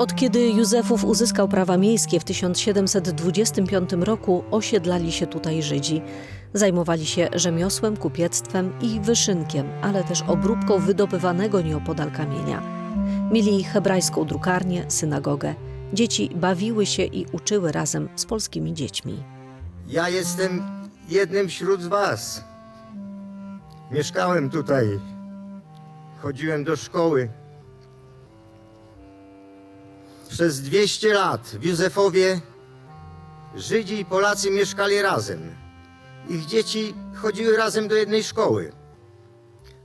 Od kiedy Józefów uzyskał prawa miejskie w 1725 roku, osiedlali się tutaj Żydzi. Zajmowali się rzemiosłem, kupiectwem i wyszynkiem, ale też obróbką wydobywanego nieopodal kamienia. Mieli hebrajską drukarnię, synagogę. Dzieci bawiły się i uczyły razem z polskimi dziećmi. Ja jestem jednym wśród was. Mieszkałem tutaj. Chodziłem do szkoły. Przez 200 lat w Józefowie Żydzi i Polacy mieszkali razem. Ich dzieci chodziły razem do jednej szkoły.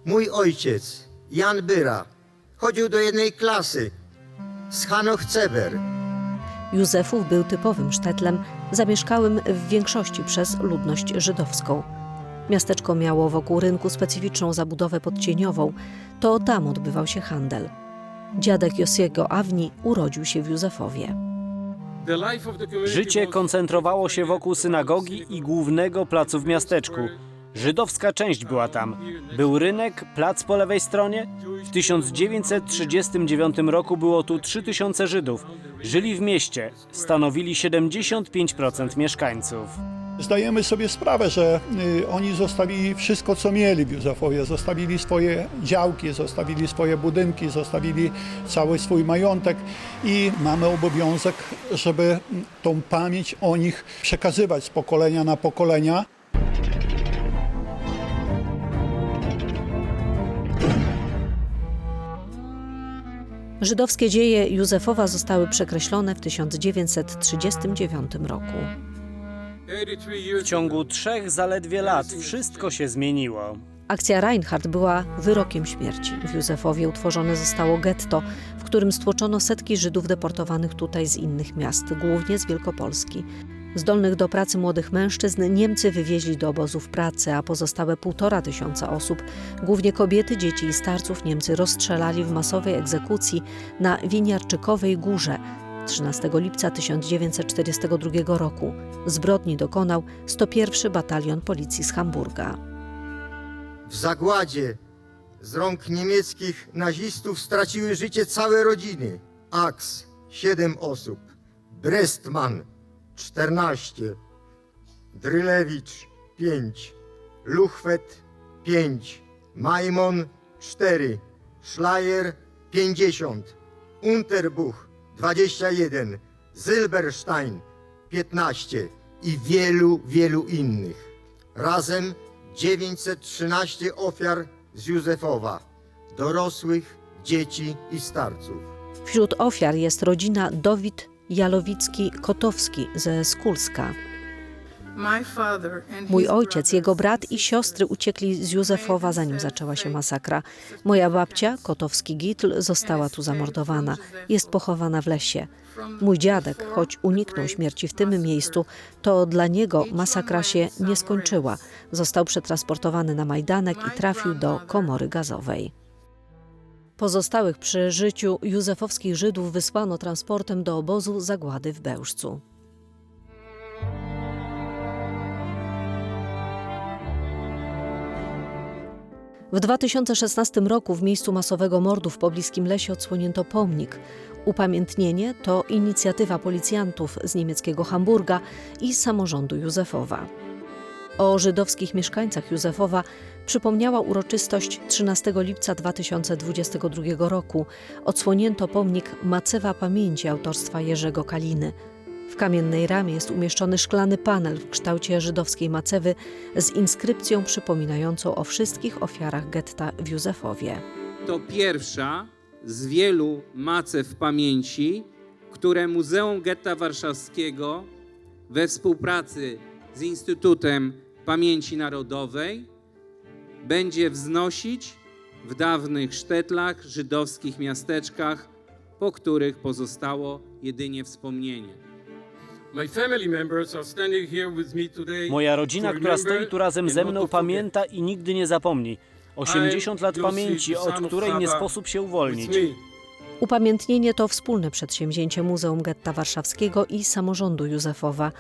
Mój ojciec, Jan Byra, chodził do jednej klasy z Hanoch Ceber. Józefów był typowym sztetlem, zamieszkałym w większości przez ludność żydowską. Miasteczko miało wokół rynku specyficzną zabudowę podcieniową. To tam odbywał się handel. Dziadek Josiego Awni urodził się w Józefowie. Życie koncentrowało się wokół synagogi i głównego placu w miasteczku. Żydowska część była tam. Był rynek, plac po lewej stronie. W 1939 roku było tu 3000 Żydów. Żyli w mieście, stanowili 75% mieszkańców. Zdajemy sobie sprawę, że y, oni zostawili wszystko, co mieli w Józefowie. Zostawili swoje działki, zostawili swoje budynki, zostawili cały swój majątek i mamy obowiązek, żeby mm, tą pamięć o nich przekazywać z pokolenia na pokolenia. Żydowskie dzieje Józefowa zostały przekreślone w 1939 roku. W ciągu trzech zaledwie lat wszystko się zmieniło. Akcja Reinhardt była wyrokiem śmierci. W Józefowie utworzone zostało getto, w którym stłoczono setki Żydów deportowanych tutaj z innych miast, głównie z Wielkopolski. Zdolnych do pracy młodych mężczyzn Niemcy wywieźli do obozów pracy, a pozostałe półtora tysiąca osób, głównie kobiety, dzieci i starców, Niemcy rozstrzelali w masowej egzekucji na Winiarczykowej Górze 13 lipca 1942 roku. Zbrodni dokonał 101 Batalion Policji z Hamburga. W zagładzie z rąk niemieckich nazistów straciły życie całe rodziny. Aks 7 osób, Brestman 14, Drylewicz 5, Luchwet 5, Majmon 4, Schleier 50, Unterbuch 21, Silberstein 15 i wielu, wielu innych. Razem 913 ofiar z Józefowa, dorosłych, dzieci i starców. Wśród ofiar jest rodzina Dowid Jalowicki-Kotowski ze Skulska. Mój ojciec, jego brat i siostry uciekli z Józefowa, zanim zaczęła się masakra. Moja babcia, Kotowski-Gitl, została tu zamordowana. Jest pochowana w lesie. Mój dziadek, choć uniknął śmierci w tym miejscu, to dla niego masakra się nie skończyła. Został przetransportowany na Majdanek i trafił do komory gazowej. Pozostałych przy życiu józefowskich Żydów wysłano transportem do obozu zagłady w Bełżcu. W 2016 roku w miejscu masowego mordu w pobliskim lesie odsłonięto pomnik. Upamiętnienie to inicjatywa policjantów z niemieckiego Hamburga i samorządu Józefowa. O żydowskich mieszkańcach Józefowa przypomniała uroczystość 13 lipca 2022 roku. Odsłonięto pomnik Macewa Pamięci autorstwa Jerzego Kaliny. W kamiennej ramie jest umieszczony szklany panel w kształcie żydowskiej macewy z inskrypcją przypominającą o wszystkich ofiarach getta w Józefowie. To pierwsza z wielu macew pamięci, które Muzeum Getta Warszawskiego we współpracy z Instytutem Pamięci Narodowej będzie wznosić w dawnych sztetlach, żydowskich miasteczkach, po których pozostało jedynie wspomnienie. Moja rodzina, która stoi tu razem ze mną, pamięta i nigdy nie zapomni. 80 lat pamięci, od której nie sposób się uwolnić. Upamiętnienie to wspólne przedsięwzięcie Muzeum Getta Warszawskiego i samorządu Józefowa.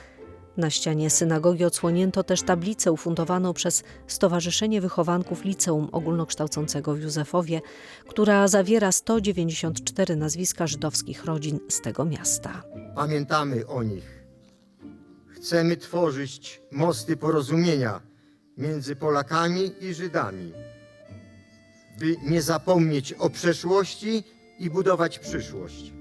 Na ścianie synagogi odsłonięto też tablicę ufundowaną przez Stowarzyszenie Wychowanków Liceum Ogólnokształcącego w Józefowie, która zawiera 194 nazwiska żydowskich rodzin z tego miasta. Pamiętamy o nich. Chcemy tworzyć mosty porozumienia między Polakami i Żydami, by nie zapomnieć o przeszłości i budować przyszłość.